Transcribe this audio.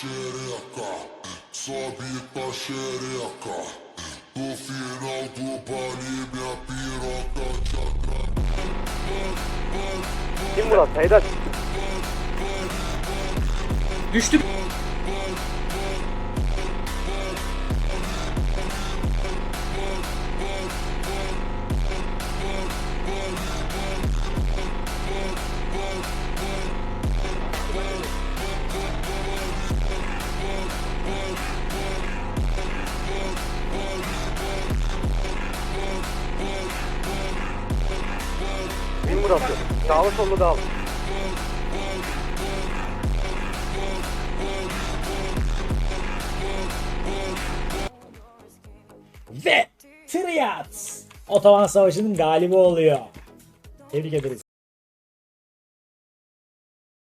xereca, sobe tua xereca. No final do baile, minha piroca te atrapa. Kim Murat? Haydar. Düştüm. Kim Murat? Sağlı sollu da al. Ve Triat Otoban Savaşı'nın galibi oluyor. Tebrik ederiz.